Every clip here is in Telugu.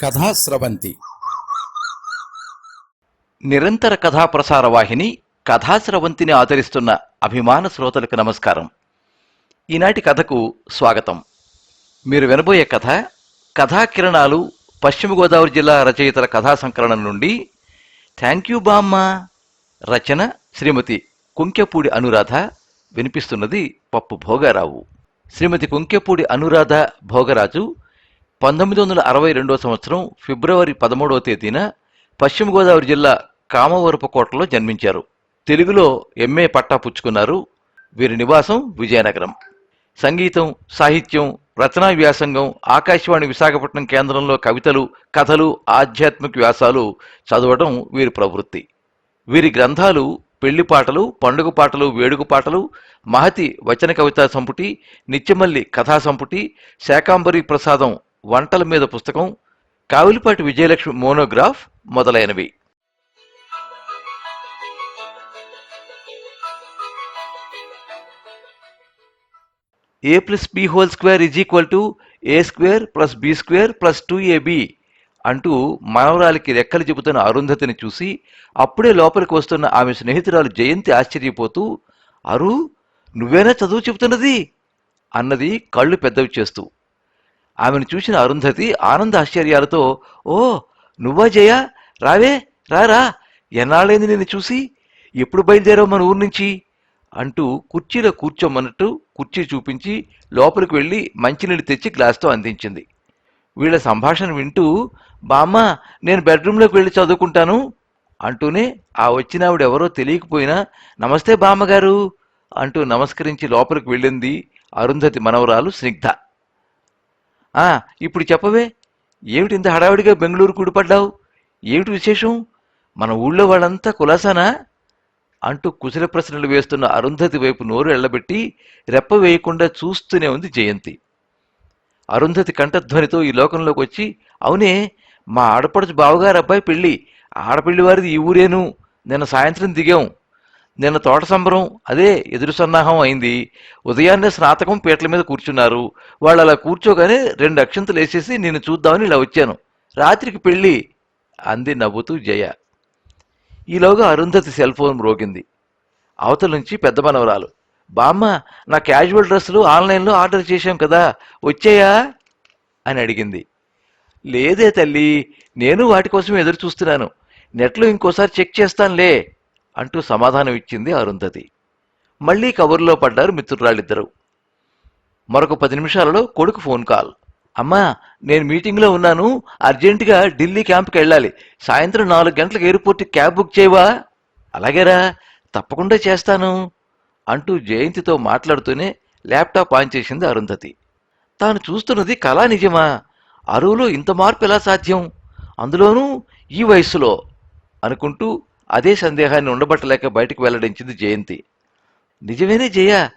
కథాస్రవంతి నిరంతర కథా ప్రసార వాహిని కథాస్రవంతిని ఆదరిస్తున్న అభిమాన శ్రోతలకు నమస్కారం. ఈనాటి కథకు స్వాగతం. మీరు వినబోయే కథ కథా కిరణాలు పశ్చిమ గోదావరి జిల్లా రచయితల కథా సంకలనం నుండి థ్యాంక్ యూ బామ్మ రచన శ్రీమతి కుంకెపూడి అనురాధ వినిపిస్తున్నది పప్పు భోగారావు. శ్రీమతి కుంకెపూడి అనురాధ భోగరాజు పంతొమ్మిది వందల అరవై రెండో సంవత్సరం ఫిబ్రవరి పదమూడవ తేదీన పశ్చిమ గోదావరి జిల్లా కామవరపకోటలో జన్మించారు. తెలుగులో ఎంఏ పట్టా పుచ్చుకున్నారు. వీరి నివాసం విజయనగరం. సంగీతం సాహిత్యం రచనా వ్యాసంగం ఆకాశవాణి విశాఖపట్నం కేంద్రంలో కవితలు కథలు ఆధ్యాత్మిక వ్యాసాలు చదవడం వీరి ప్రవృత్తి. వీరి గ్రంథాలు పెళ్ళి పాటలు పండుగ పాటలు వేడుక పాటలు మహతి వచన కవితా సంపుటి నిత్యమల్లి కథా సంపుటి శాకాంబరి ప్రసాదం వంటల మీద పుస్తకం కావిలిపాటి విజయలక్ష్మి మోనోగ్రాఫ్ మొదలైనవి. A plus B whole square is equal to A square plus B square plus two AB అంటూ మనవరాలికి రెక్కలు చెబుతున్న అరుంధతిని చూసి అప్పుడే లోపలికి వస్తున్న ఆమె స్నేహితురాలు జయంతి ఆశ్చర్యపోతూ అరు నువ్వేనా చదువు చెబుతున్నది? అన్నది కళ్ళు పెద్దవి చేస్తూ. ఆమెను చూసిన అరుంధతి ఆనంద ఆశ్చర్యాలతో ఓ నువ్వా జయ? రావే రారా ఎన్నాళ్ళైంది నిన్ను చూసి? ఎప్పుడు బయలుదేరావు మన ఊరు నుంచి? అంటూ కుర్చీలో కూర్చోమన్నట్టు కుర్చీ చూపించి లోపలికి వెళ్ళి మంచినీళ్ళు తెచ్చి గ్లాస్తో అందించింది. వీళ్ళ సంభాషణ వింటూ బామ్మ నేను బెడ్రూమ్లోకి వెళ్ళి చదువుకుంటాను అంటూనే ఆ వచ్చినావిడ ఎవరో తెలియకపోయినా నమస్తే బామ్మగారు అంటూ నమస్కరించి లోపలికి వెళ్ళింది అరుంధతి మనవరాలు స్నిగ్ధ. ఆ ఇప్పుడు చెప్పవే. ఏమిటి ఇంత హడావిడిగా బెంగళూరు కూడిపడ్డావు? ఏమిటి విశేషం? మన ఊళ్ళో వాళ్ళంతా కులాసానా? అంటూ కుశల ప్రశ్నలు వేస్తున్న అరుంధతి వైపు నోరు ఎళ్ళబెట్టి రెప్ప వేయకుండా చూస్తూనే ఉంది జయంతి. అరుంధతి కంఠధ్వనితో ఈ లోకంలోకి వచ్చి అవునే మా ఆడపడుచు బావగారు అబ్బాయి పెళ్ళి ఆడపిల్లి వారిది ఈ ఊరేను. నిన్న సాయంత్రం దిగాం. నిన్న తోట సంబరం అదే ఎదురు సన్నాహం అయింది. ఉదయాన్నే స్నాతకం పీటల మీద కూర్చున్నారు. వాళ్ళు అలా కూర్చోగానే రెండు అక్షంతలు వేసేసి నిన్ను చూద్దామని ఇలా వచ్చాను. రాత్రికి పెళ్ళి అంది నవ్వుతూ జయ. ఈలోగా అరుంధతి సెల్ ఫోన్ మ్రోగింది. అవతల నుంచి పెద్ద మనవరాలు. బామ్మ నా క్యాజువల్ డ్రెస్సులు ఆన్లైన్లో ఆర్డర్ చేశాం కదా వచ్చాయా? అని అడిగింది. లేదే తల్లి నేను వాటి కోసం ఎదురు చూస్తున్నాను. నెట్లో ఇంకోసారి చెక్ చేస్తానులే. అంటూ సమాధానం ఇచ్చింది అరుంధతి. మళ్ళీ కబుర్లో పడ్డారు మిత్రురాళ్ళిద్దరూ మరొక పది నిమిషాలలో కొడుకు ఫోన్ కాల్. అమ్మా నేను మీటింగ్లో ఉన్నాను. అర్జెంటుగా ఢిల్లీ క్యాంప్కి వెళ్ళాలి. సాయంత్రం నాలుగు గంటలకు ఎయిర్పోర్ట్ క్యాబ్ బుక్ చేయవా? అలాగేరా తప్పకుండా చేస్తాను. అంటూ జయంతితో మాట్లాడుతూనే ల్యాప్టాప్ ఆన్ చేసింది అరుంధతి. తాను చూస్తున్నది కళా నిజమా? అరువులో ఇంత మార్పు ఎలా సాధ్యం? అందులోనూ ఈ వయస్సులో అనుకుంటూ అదే సందేహాన్ని ఉండబట్టలేక బయటకు వెల్లడించింది జయంతి. నిజమేనే జయ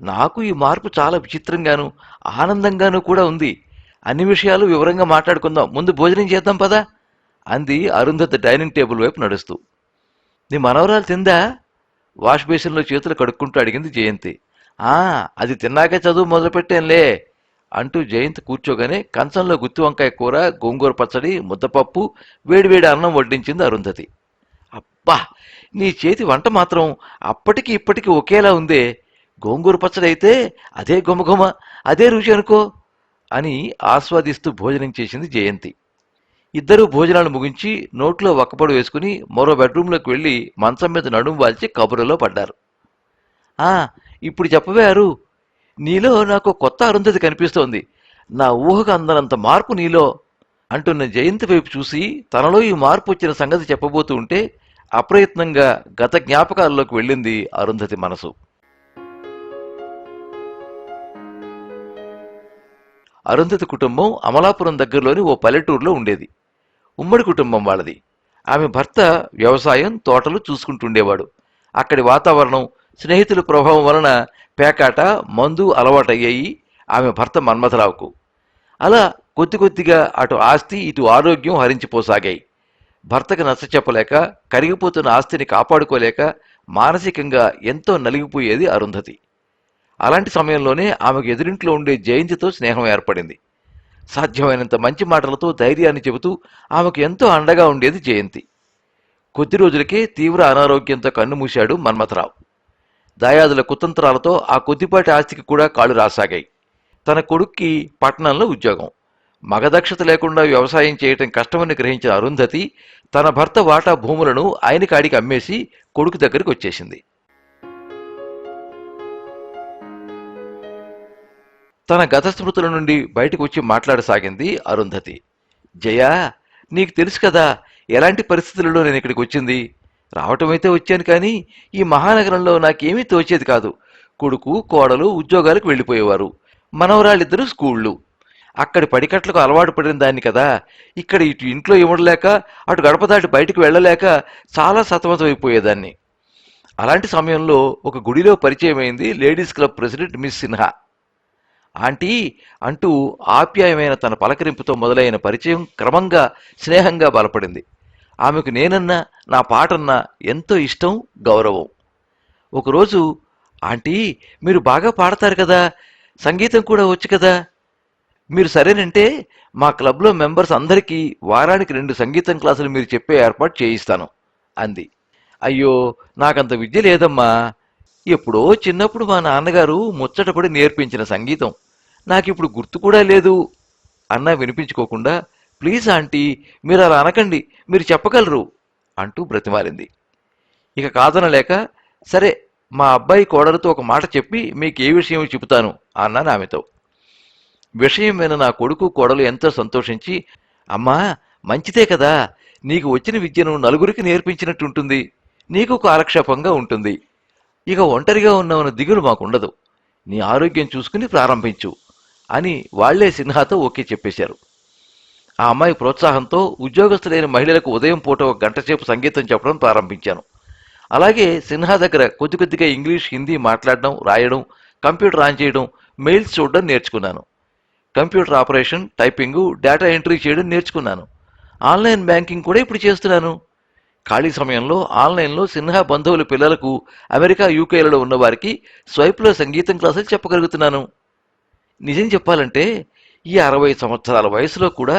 నాకు ఈ మార్పు చాలా విచిత్రంగాను ఆనందంగాను కూడా ఉంది. అన్ని విషయాలు వివరంగా మాట్లాడుకుందాం. ముందు భోజనం చేద్దాం పదా అంది అరుంధతి డైనింగ్ టేబుల్ వైపు నడుస్తూ. నీ మనవరాలు తిందా? వాష్ బేసిన్లో చేతులు కడుక్కుంటూ అడిగింది జయంతి. ఆ అది తిన్నాకే చదువు మొదలుపెట్టానులే అంటూ జయంతి కూర్చోగానే కంచంలో గుత్తి వంకాయ కూర గోంగూర పచ్చడి ముద్దపప్పు వేడివేడి అన్నం వడ్డించింది అరుంధతి. అబ్బా నీ చేతి వంట మాత్రం అప్పటికి ఇప్పటికి ఒకేలా ఉందే. గోంగూర పచ్చడి అయితే అదే గుమగుమ అదే రుచి అనుకో అని ఆస్వాదిస్తూ భోజనం చేసింది జయంతి. ఇద్దరూ భోజనాలు ముగించి నోట్లో ఒక్కపడు వేసుకుని మరో బెడ్రూమ్లోకి వెళ్ళి మంచం మీద నడుం వాల్చి కబుర్లలో పడ్డారు. ఆ ఇప్పుడు చెప్పవారు నీలో నాకు కొత్త అరుంధతి కనిపిస్తోంది. నా ఊహకు అందనంత మార్పు నీలో అంటున్న జయంతి వైపు చూసి తనలో ఈ మార్పు వచ్చిన సంగతి చెప్పబోతూ ఉంటే అప్రయత్నంగా గత జ్ఞాపకాల్లోకి వెళ్ళింది అరుంధతి మనసు. అరుంధతి కుటుంబం అమలాపురం దగ్గరలోని ఓ పల్లెటూరులో ఉండేది. ఉమ్మడి కుటుంబం వాళ్ళది. ఆమె భర్త వ్యవసాయం తోటలు చూసుకుంటుండేవాడు. అక్కడి వాతావరణం స్నేహితుల ప్రభావం వలన పేకాట మందు అలవాటయ్యాయి ఆమె భర్త మన్మథరావుకు. అలా కొద్ది కొద్దిగా అటు ఆస్తి ఇటు ఆరోగ్యం హరించిపోసాగాయి. భర్తకు నచ్చ చెప్పలేక కరిగిపోతున్న ఆస్తిని కాపాడుకోలేక మానసికంగా ఎంతో నలిగిపోయేది అరుంధతి. అలాంటి సమయంలోనే ఆమెకు ఎదురింట్లో ఉండే జయంతితో స్నేహం ఏర్పడింది. సాధ్యమైనంత మంచి మాటలతో ధైర్యాన్ని చెబుతూ ఆమెకు ఎంతో అండగా ఉండేది జయంతి. కొద్ది రోజులకే తీవ్ర అనారోగ్యంతో కన్నుమూశాడు మన్మథరావు. దాయాదుల కుతంత్రాలతో ఆ కొద్దిపాటి ఆస్తికి కూడా కాళ్ళు రాసాగాయి. తన కొడుక్కి పట్టణంలో ఉద్యోగం. మగదక్షత లేకుండా వ్యవసాయం చేయటం కష్టమని గ్రహించిన అరుంధతి తన భర్త వాటా భూములను ఆయన కాడికి అమ్మేసి కొడుకు దగ్గరికి వచ్చేసింది. తన గత స్మృతుల నుండి బయటకు వచ్చి మాట్లాడసాగింది అరుంధతి. జయా నీకు తెలుసు కదా ఎలాంటి పరిస్థితులలో నేను ఇక్కడికి వచ్చింది? రావటమైతే వచ్చాను కానీ ఈ మహానగరంలో నాకేమీ తోచేది కాదు. కొడుకు కోడలు ఉద్యోగాలకు వెళ్ళిపోయేవారు. మనవరాళ్ళిద్దరూ స్కూళ్ళు. అక్కడి పడికట్లకు అలవాటు పడిన దాన్ని కదా. ఇక్కడ ఇటు ఇంట్లో ఇవ్వడలేక అటు గడప దాటి బయటకు వెళ్ళలేక చాలా సతమతమైపోయేదాన్ని. అలాంటి సమయంలో ఒక గుడిలో పరిచయమైంది ladies club president Miss Sinha. Aunty అంటూ ఆప్యాయమైన తన పలకరింపుతో మొదలైన పరిచయం క్రమంగా స్నేహంగా బలపడింది. ఆమెకు నేనన్నా నా పాటన్నా ఎంతో ఇష్టం గౌరవం. ఒకరోజు ఆంటీ మీరు బాగా పాడతారు కదా. సంగీతం కూడా వచ్చు కదా. మీరు సరేనంటే మా క్లబ్లో మెంబర్స్ అందరికీ వారానికి రెండు సంగీతం క్లాసులు మీరు చెప్పే ఏర్పాటు చేయిస్తాను అంది. అయ్యో నాకంత విద్య లేదమ్మా. ఎప్పుడో చిన్నప్పుడు మా నాన్నగారు ముచ్చటపడి నేర్పించిన సంగీతం. నాకిప్పుడు గుర్తు కూడా లేదు. అన్నా వినిపించుకోకుండా ప్లీజ్ ఆంటీ మీరు అలా అనకండి మీరు చెప్పగలరు అంటూ బ్రతిమాలింది. ఇక కాదనలేక సరే మా అబ్బాయి కోడలతో ఒక మాట చెప్పి మీకు ఏ విషయం చెబుతాను అన్నాను ఆమెతో. విషయం విన నా కొడుకు కోడలు ఎంతో సంతోషించి అమ్మా మంచిదే కదా నీకు వచ్చిన విద్యను నలుగురికి నేర్పించినట్టుంటుంది నీకు కాలక్షేపంగా ఉంటుంది. ఇక ఒంటరిగా ఉన్నామన్న దిగులు మాకుండదు నీ ఆరోగ్యం చూసుకుని ప్రారంభించు అని వాళ్ళే సిన్హాతో ఓకే చెప్పేశారు. ఆ అమ్మాయి ప్రోత్సాహంతో ఉద్యోగస్తులైన మహిళలకు ఉదయం పూట ఒక గంట సేపు సంగీతం చెప్పడం ప్రారంభించాను. అలాగే సిన్హా దగ్గర కొద్ది కొద్దిగా ఇంగ్లీష్ హిందీ మాట్లాడడం రాయడం కంప్యూటర్ ఆన్ చేయడం మెయిల్స్ చూడడం నేర్చుకున్నాను. Computer operation typing data entry చేయడం నేర్చుకున్నాను. ఆన్లైన్ బ్యాంకింగ్ కూడా ఇప్పుడు చేస్తున్నాను. ఖాళీ సమయంలో ఆన్లైన్లో సిన్హా బంధువుల పిల్లలకు అమెరికా యూకేలలో ఉన్నవారికి స్వైప్లో సంగీతం క్లాసులు చెప్పగలుగుతున్నాను. నిజం చెప్పాలంటే ఈ అరవై సంవత్సరాల వయసులో కూడా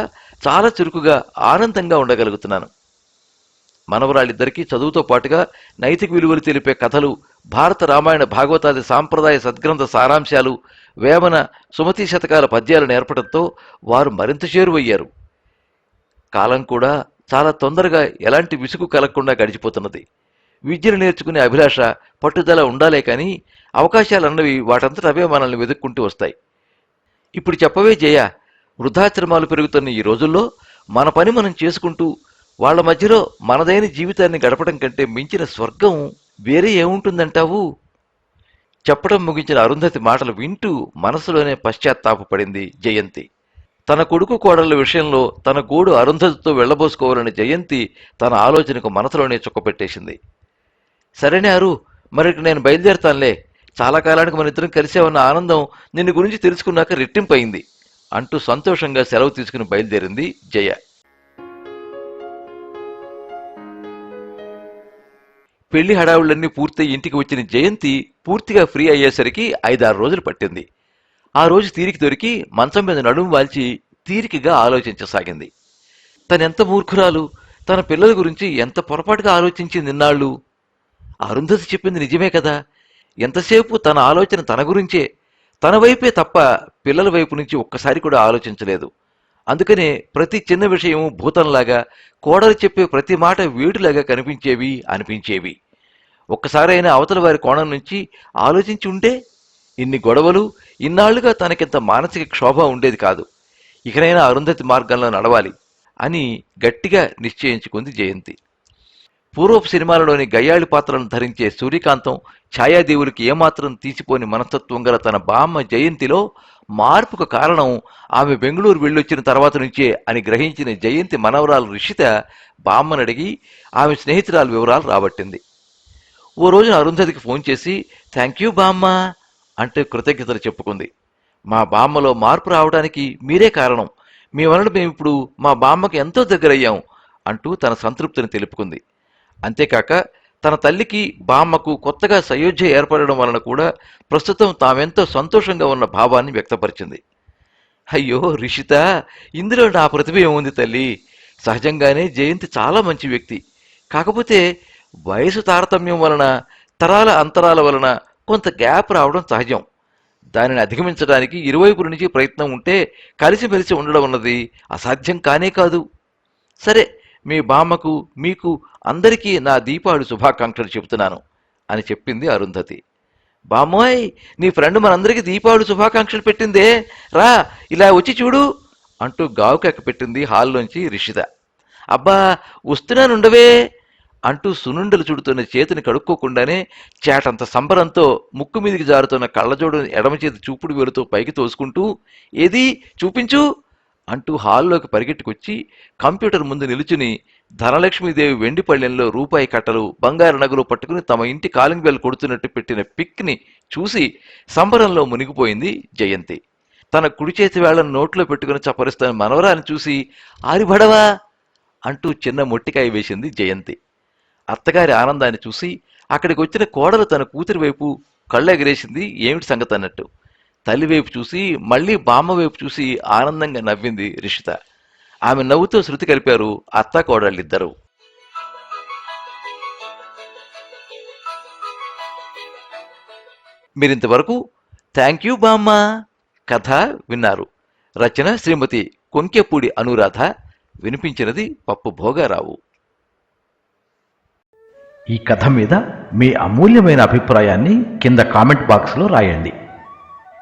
చాలా చురుకుగా ఆనందంగా ఉండగలుగుతున్నాను. మనవరాళ్ళిద్దరికీ చదువుతో పాటుగా నైతిక విలువలు తెలిపే కథలు భారత రామాయణ భాగవతాది సాంప్రదాయ సద్గ్రంథ సారాంశాలు వేమన సుమతి శతకాల పద్యాలు నేర్పడంతో వారు మరింత చేరువయ్యారు. కాలం కూడా చాలా తొందరగా ఎలాంటి విసుగు కలగకుండా గడిచిపోతున్నది. విద్యను నేర్చుకునే అభిలాష పట్టుదల ఉండాలే కానీ అవకాశాలన్నవి వాటంతట అవే మనల్ని వెతుక్కుంటూ వస్తాయి. ఇప్పుడు చెప్పవే జయ వృద్ధాశ్రమాలు పెరుగుతున్న ఈ రోజుల్లో మన పని మనం చేసుకుంటూ వాళ్ళ మధ్యలో మనదైన జీవితాన్ని గడపడం కంటే మించిన స్వర్గం వేరే ఏముంటుందంటావు? చెప్పడం ముగించిన అరుంధతి మాటలు వింటూ మనసులోనే పశ్చాత్తాపడింది జయంతి. తన కొడుకు కోడళ్ళ విషయంలో తన గూడు అరుంధతితో వెళ్ళబోసుకోవాలని జయంతి తన ఆలోచనకు మనసులోనే చుక్కపెట్టేసింది. సరేనే అరు మరి నేను బయలుదేరతానులే. చాలా కాలానికి మన ఇద్దరం కలిసే ఉన్న ఆనందం నిన్ను గురించి తెలుసుకున్నాక రెట్టింపయింది అంటూ సంతోషంగా సెలవు తీసుకుని బయలుదేరింది జయ. పెళ్ళి హడావుళ్ళన్నీ పూర్తయి ఇంటికి వచ్చిన జయంతి పూర్తిగా ఫ్రీ అయ్యేసరికి ఐదారు రోజులు పట్టింది. ఆ రోజు తీరిక దొరికి మంచం మీద నడుము వాల్చి తీరికగా ఆలోచించసాగింది. తనెంత మూర్ఖురాలు? తన పిల్లల గురించి ఎంత పొరపాటుగా ఆలోచించింది నిన్నాళ్ళు అరుంధతి చెప్పింది నిజమే కదా. ఎంతసేపు తన ఆలోచన తన గురించే? తన వైపే తప్ప పిల్లల వైపు నుంచి ఒక్కసారి కూడా ఆలోచించలేదు. అందుకనే ప్రతి చిన్న విషయం భూతంలాగా కోడలు చెప్పే ప్రతి మాట వేడిలాగా కనిపించేవి అనిపించేవి. ఒక్కసారైనా అవతల వారి కోణం నుంచి ఆలోచించి ఉంటే ఇన్ని గొడవలు ఇన్నాళ్ళుగా తనకింత మానసిక క్షోభ ఉండేది కాదు. ఇకనైనా అరుంధతి మార్గంలో నడవాలి అని గట్టిగా నిశ్చయించుకుంది జయంతి. పూర్వపు సినిమాలలోని గయ్యాళి పాత్రలను ధరించే సూర్యకాంతం ఛాయాదేవులకి ఏమాత్రం తీసిపోని మనస్తత్వం గల తన బామ్మ జయంతిలో మార్పుకు కారణం ఆమె బెంగళూరు వెళ్ళొచ్చిన తర్వాత నుంచే అని గ్రహించిన జయంతి మనవరాలు రిషిత బామ్మని అడిగి ఆమె స్నేహితురాలు వివరాలు రాబట్టింది. ఓ రోజున అరుంధతికి ఫోన్ చేసి థ్యాంక్ యూ బామ్మ అంటే కృతజ్ఞతలు చెప్పుకుంది. మా బామ్మలో మార్పు రావడానికి మీరే కారణం. మీ వలన మేము ఇప్పుడు మా బామ్మకి ఎంతో దగ్గరయ్యాం అంటూ తన సంతృప్తిని తెలుపుకుంది. అంతేకాక తన తల్లికి బామ్మకు కొత్తగా సయోధ్య ఏర్పడడం వలన కూడా ప్రస్తుతం తామెంతో సంతోషంగా ఉన్న భావాన్ని వ్యక్తపరిచింది. అయ్యో రిషిత ఇందులో నా ప్రతిభ ఏముంది తల్లి? సహజంగానే జయంతి చాలా మంచి వ్యక్తి. కాకపోతే వయసు తారతమ్యం వలన తరాల అంతరాల వలన కొంత గ్యాప్ రావడం సహజం. దానిని అధిగమించడానికి ఇరువైపుల నుంచి ప్రయత్నం ఉంటే కలిసిమెలిసి ఉండడం అన్నది అసాధ్యం కానే కాదు. సరే మీ బామ్మకు మీకు అందరికీ నా దీపావళి శుభాకాంక్షలు చెబుతున్నాను అని చెప్పింది అరుంధతి. బామ్మోయ్ నీ ఫ్రెండ్ మనందరికీ దీపావళి శుభాకాంక్షలు పెట్టిందే. రా ఇలా వచ్చి చూడు అంటూ గావుకెక్క పెట్టింది హాల్లోంచి రిషిద అబ్బా వస్తున్నానుండవే అంటూ సునుండలు చుడుతున్న చేతిని కడుక్కోకుండానే చేటంత సంబరంతో ముక్కు మీదికి జారుతున్న కళ్ళజోడు ఎడమ చేతి చూపుడు వేలుతో పైకి తోసుకుంటూ ఏది చూపించు. అంటూ హాల్లోకి పరిగెట్టుకొచ్చి కంప్యూటర్ ముందు నిలుచుని ధనలక్ష్మీదేవి వెండి పళ్ళెంలో రూపాయి కట్టలు బంగారు నగలు పట్టుకుని తమ ఇంటి కాలింగ్ బెల్ కొడుతున్నట్టు పెట్టిన పిక్ని చూసి సంబరంలో మునిగిపోయింది జయంతి. తన కుడి చేతి వేళ్ళను నోట్లో పెట్టుకుని చప్పరిస్తున్న మనవరాన్ని చూసి ఆరిబడవా అంటూ చిన్న మొట్టికాయ వేసింది జయంతి. అత్తగారి ఆనందాన్ని చూసి అక్కడికి వచ్చిన కోడలు తన కూతురి వైపు కళ్ళు ఏమిటి సంగతి అన్నట్టు తల్లి వైపు చూసి మళ్ళీ బామ్మ వైపు చూసి ఆనందంగా నవ్వింది రిషిత. ఆమె నవ్వుతో శృతి కలిపారు అత్త కోడళ్ళిద్దరూ. మీరింతవరకు థ్యాంక్ యూ బామ్మ కథ విన్నారు. రచన శ్రీమతి కొంకెపూడి అనురాధ వినిపించినది పప్పు భోగారావు. ఈ కథ మీద మీ అమూల్యమైన అభిప్రాయాన్ని కింద కామెంట్ బాక్స్లో రాయండి.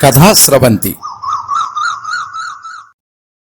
కథా స్రవంతి